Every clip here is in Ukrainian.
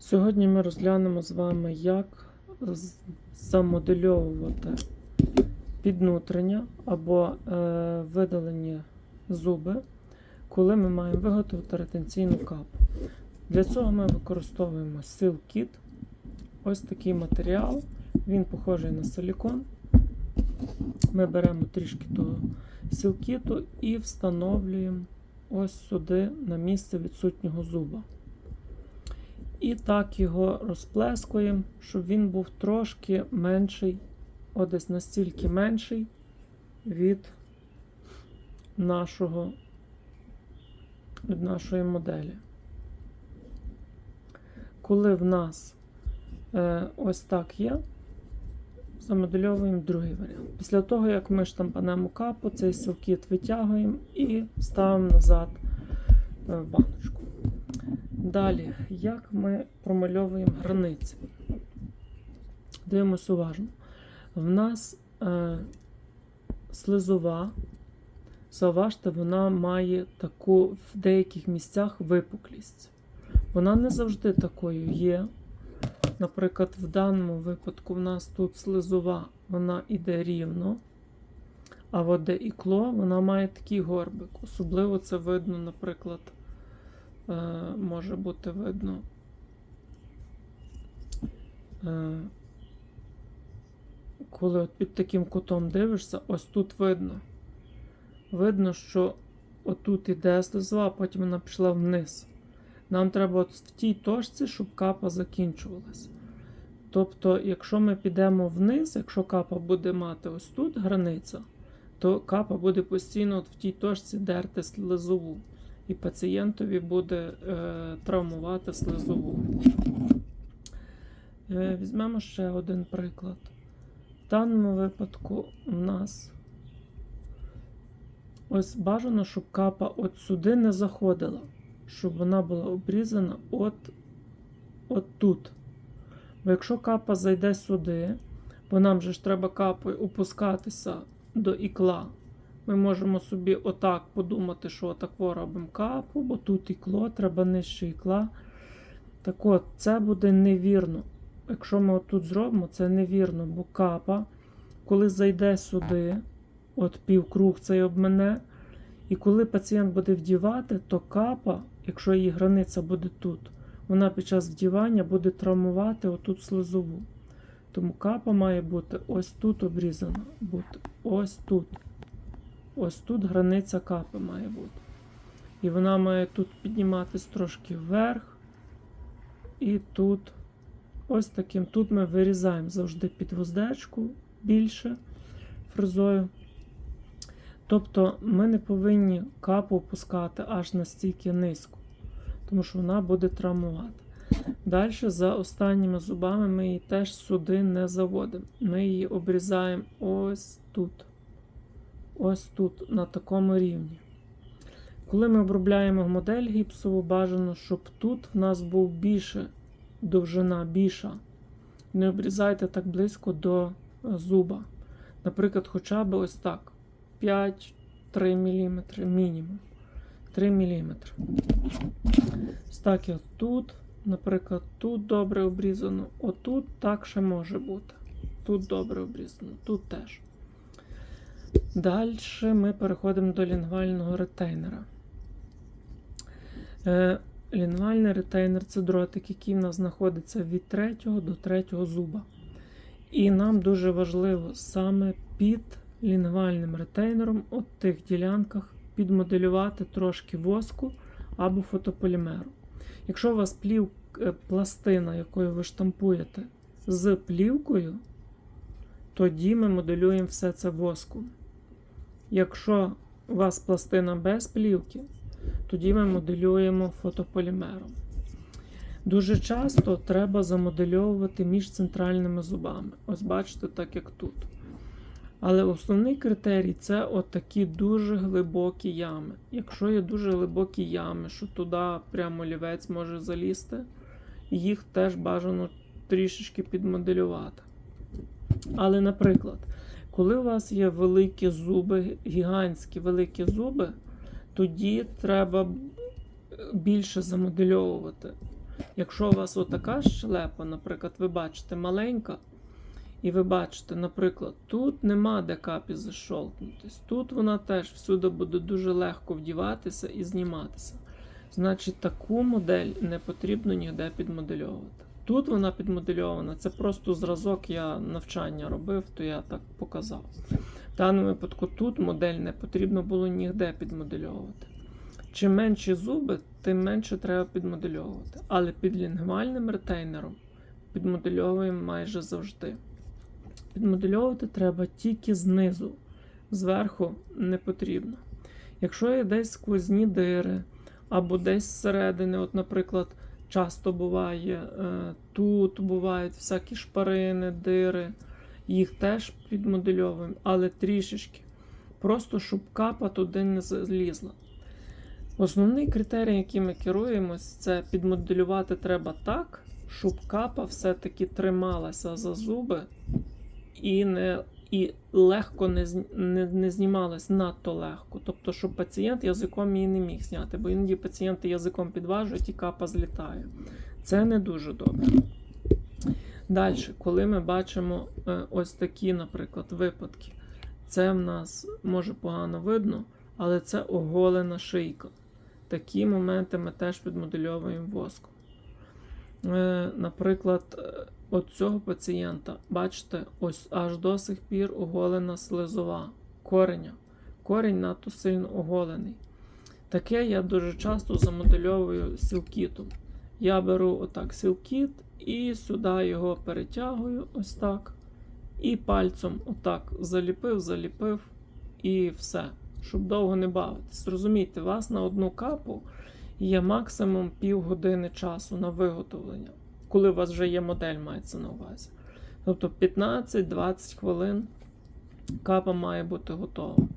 Сьогодні ми розглянемо з вами, як замодельовувати піднутрення або е, видалені зуби, коли ми маємо виготовити ретенційну капу. Для цього ми використовуємо Silkit. Ось такий матеріал. Він похожий на силікон. Ми беремо трішки того силкіту і встановлюємо ось сюди на місце відсутнього зуба. І так його розплескуємо, щоб він був трошки менший, о, десь настільки менший від нашого, від нашої моделі. Коли в нас е, ось так є, замодельовуємо другий варіант. Після того, як ми штампанемо капу, цей силкіт витягуємо і ставимо назад е, в баночку. Далі, як ми промальовуємо границі? Дивимось уважно. В нас е, слизова, зауважте, вона має таку в деяких місцях випуклість. Вона не завжди такою є. Наприклад, в даному випадку в нас тут слизова, вона іде рівно. А от де ікло, вона має такий горбик. Особливо це видно, наприклад, може бути видно. Е, коли от під таким кутом дивишся, ось тут видно. Видно, що отут іде слизова, а потім вона пішла вниз. Нам треба от в тій точці, щоб капа закінчувалася. Тобто, якщо ми підемо вниз, якщо капа буде мати ось тут границя, то капа буде постійно от в тій точці дерти слизову. І пацієнтові буде е, травмувати слизову. Е, візьмемо ще один приклад. В даному випадку у нас ось бажано, щоб капа от сюди не заходила, щоб вона була обрізана от, от тут. Бо якщо капа зайде сюди, бо нам же ж треба капою опускатися до ікла, ми можемо собі отак подумати, що отако робимо капу, бо тут ікло, треба нижче ікла. Так от, це буде невірно. Якщо ми отут зробимо, це невірно, бо капа, коли зайде сюди, от півкруг цей обмене, і коли пацієнт буде вдівати, то капа, якщо її границя буде тут, вона під час вдівання буде травмувати отут слизову. Тому капа має бути ось тут обрізана, бути ось тут. Ось тут границя капи має бути. І вона має тут підніматись трошки вверх. І тут ось таким. Тут ми вирізаємо завжди під вуздечку більше фрезою. Тобто ми не повинні капу опускати аж настільки низько, тому що вона буде травмувати. Далі, за останніми зубами, ми її теж сюди не заводимо. Ми її обрізаємо ось тут. Ось тут, на такому рівні. Коли ми обробляємо модель гіпсову, бажано, щоб тут в нас був більше довжина більша. Не обрізайте так близько до е, зуба. Наприклад, хоча б ось так. 5-3 мм мінімум. 3 мм. Ось так і тут, наприклад, тут добре обрізано. Отут так ще може бути. Тут добре обрізано, тут теж. Далі ми переходимо до лінгвального ретейнера. Е, лінгвальний ретейнер це дротик, який в нас знаходиться від 3 до 3 зуба. І нам дуже важливо саме під лінгвальним ретейнером, от тих ділянках, підмоделювати трошки воску або фотополімеру. Якщо у вас плів, е, пластина, якою ви штампуєте, з плівкою, тоді ми моделюємо все це воском. Якщо у вас пластина без плівки, тоді ми моделюємо фотополімером. Дуже часто треба замодельовувати між центральними зубами. Ось бачите, так як тут. Але основний критерій це отакі дуже глибокі ями. Якщо є дуже глибокі ями, що туди прямо олівець може залізти, їх теж бажано трішечки підмоделювати. Але, наприклад, коли у вас є великі зуби, гігантські великі зуби, тоді треба більше замодельовувати. Якщо у вас отака щелепа, наприклад, ви бачите маленька, і ви бачите, наприклад, тут нема де капі защолкнутись. Тут вона теж всюди буде дуже легко вдіватися і зніматися. Значить, таку модель не потрібно ніде підмодельовувати. Тут вона підмодельована, це просто зразок, я навчання робив, то я так показав. В даному випадку тут модель не потрібно було ніде підмодельовувати. Чим менші зуби, тим менше треба підмодельовувати. Але під лінгвальним ретейнером підмодельовуємо майже завжди. Підмодельовувати треба тільки знизу, зверху не потрібно. Якщо є десь сквозні дири, або десь зсередини, от, наприклад, часто буває, е, тут бувають всякі шпарини, дири, їх теж підмодельовуємо, але трішечки. Просто щоб капа туди не злізла. Основний критерій, яким ми керуємось, це підмоделювати треба так, щоб капа все-таки трималася за зуби і не, і легко не, не, не знімалась надто легко. Тобто, щоб пацієнт язиком її не міг зняти, бо іноді пацієнти язиком підважують і капа злітає. Це не дуже добре. Далі, коли ми бачимо е, ось такі, наприклад, випадки, це в нас може погано видно, але це оголена шийка. Такі моменти ми теж підмодельовуємо воском. Е, Наприклад, е, от цього пацієнта, бачите, ось аж до сих пір оголена слизова кореня. Корінь надто сильно оголений. Таке я дуже часто замодельовую сілкітом. Я беру отак сілкіт і сюди його перетягую, ось так. І пальцем отак заліпив, заліпив і все, щоб довго не бавитись. Зрозумійте, у вас на одну капу є максимум півгодини часу на виготовлення, коли у вас вже є модель, мається на увазі. Тобто 15-20 хвилин капа має бути готова.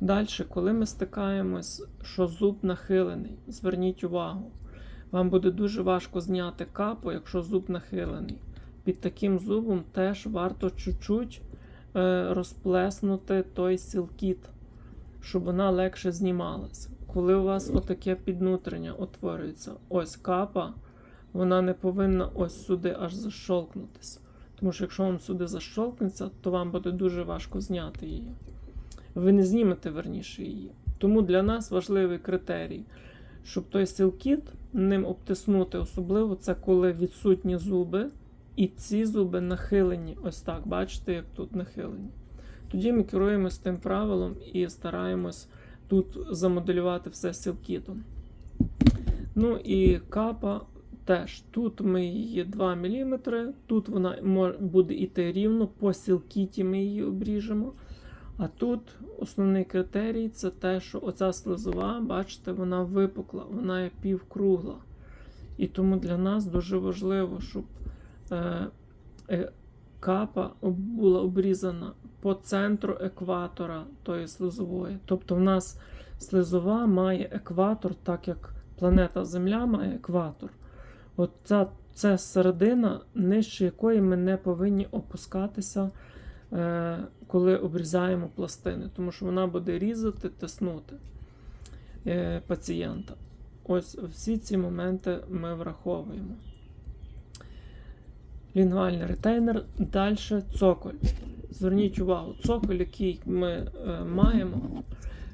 Далі, коли ми стикаємось, що зуб нахилений, зверніть увагу, вам буде дуже важко зняти капу, якщо зуб нахилений. Під таким зубом теж варто чуть-чуть е, розплеснути той сілкіт, щоб вона легше знімалася. Коли у вас отаке піднутрення утворюється, ось капа, вона не повинна ось сюди аж защолкнутися. Тому що якщо вам сюди защолкнеться, то вам буде дуже важко зняти її. Ви не знімете верніше її. Тому для нас важливий критерій, щоб той силкіт ним обтиснути, особливо це коли відсутні зуби, і ці зуби нахилені. Ось так, бачите, як тут нахилені. Тоді ми керуємось тим правилом і стараємось тут замоделювати все силкітом. Ну і капа теж. Тут ми її 2 мм, тут вона буде йти рівно, по силкіті ми її обріжемо. А тут основний критерій це те, що оця слизова, бачите, вона випукла, вона є півкругла. І тому для нас дуже важливо, щоб е, е, капа була обрізана по центру екватора тої слизової. Тобто в нас слизова має екватор, так як планета Земля має екватор. От ця, це середина, нижче якої ми не повинні опускатися, е, коли обрізаємо пластини, тому що вона буде різати, тиснути е, пацієнта. Ось всі ці моменти ми враховуємо. Лінгвальний ретейнер, далі цоколь. Зверніть увагу, цоколь, який ми е, маємо,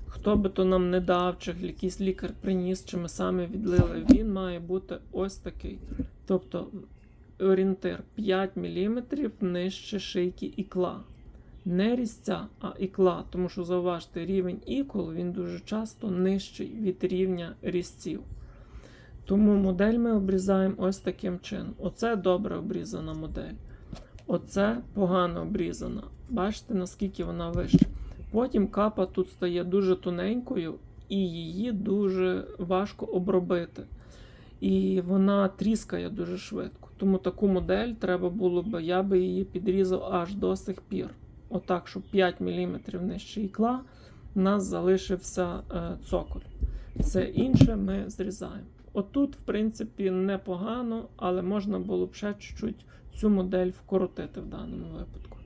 хто би то нам не дав, чи якийсь лікар приніс, чи ми самі відлили, він має бути ось такий. Тобто орієнтир 5 мм нижче шийки ікла. Не різця, а ікла, тому що зауважте, рівень ікол він дуже часто нижчий від рівня різців. Тому модель ми обрізаємо ось таким чином. Оце добре обрізана модель. Оце погано обрізана. Бачите, наскільки вона вища. Потім капа тут стає дуже тоненькою, і її дуже важко обробити. І вона тріскає дуже швидко. Тому таку модель треба було би, я би її підрізав аж до сих пір. Отак, щоб 5 мм нижче ікла, у нас залишився е, цоколь. Все інше ми зрізаємо. Отут, в принципі, непогано, але можна було б ще чуть-чуть цю модель вкоротити в даному випадку.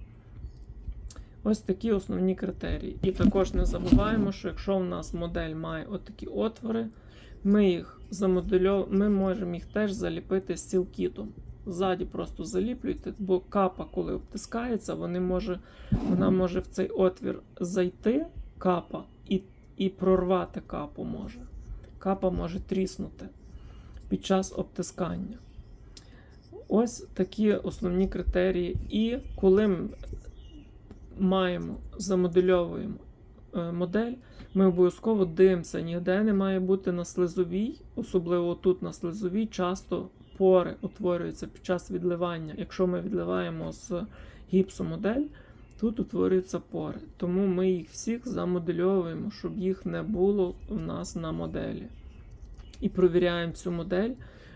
Ось такі основні критерії. І також не забуваємо, що якщо в нас модель має отакі отвори, Ми їх замодельов... ми можемо їх теж заліпити стілкітом. Ззаді просто заліплюйте, бо капа, коли обтискається, вони може, вона може в цей отвір зайти, капа, і, і прорвати капу може. Капа може тріснути під час обтискання. Ось такі основні критерії. І коли маємо, замодельовуємо е, модель, ми обов'язково дивимося, ніде не має бути на слизовій, особливо тут на слизовій, часто пори утворюються під час відливання. Якщо ми відливаємо з гіпсу модель, тут утворюються пори. Тому ми їх всіх замодельовуємо, щоб їх не було в нас на моделі. І провіряємо цю модель,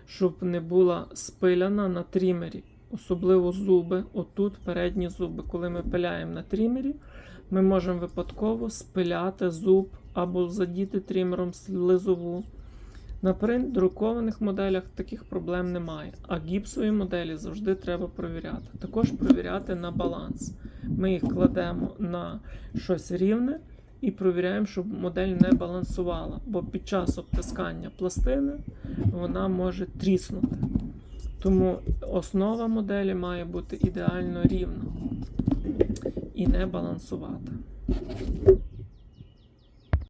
щоб не була спиляна на трімері. Особливо зуби, отут передні зуби. Коли ми пиляємо на трімері, ми можемо випадково спиляти зуб або задіти трімером слизову. На друкованих моделях таких проблем немає, а гіпсові моделі завжди треба провіряти. Також провіряти на баланс. Ми їх кладемо на щось рівне і провіряємо, щоб модель не балансувала, бо під час обтискання пластини вона може тріснути. Тому основа моделі має бути ідеально рівна і не балансувати.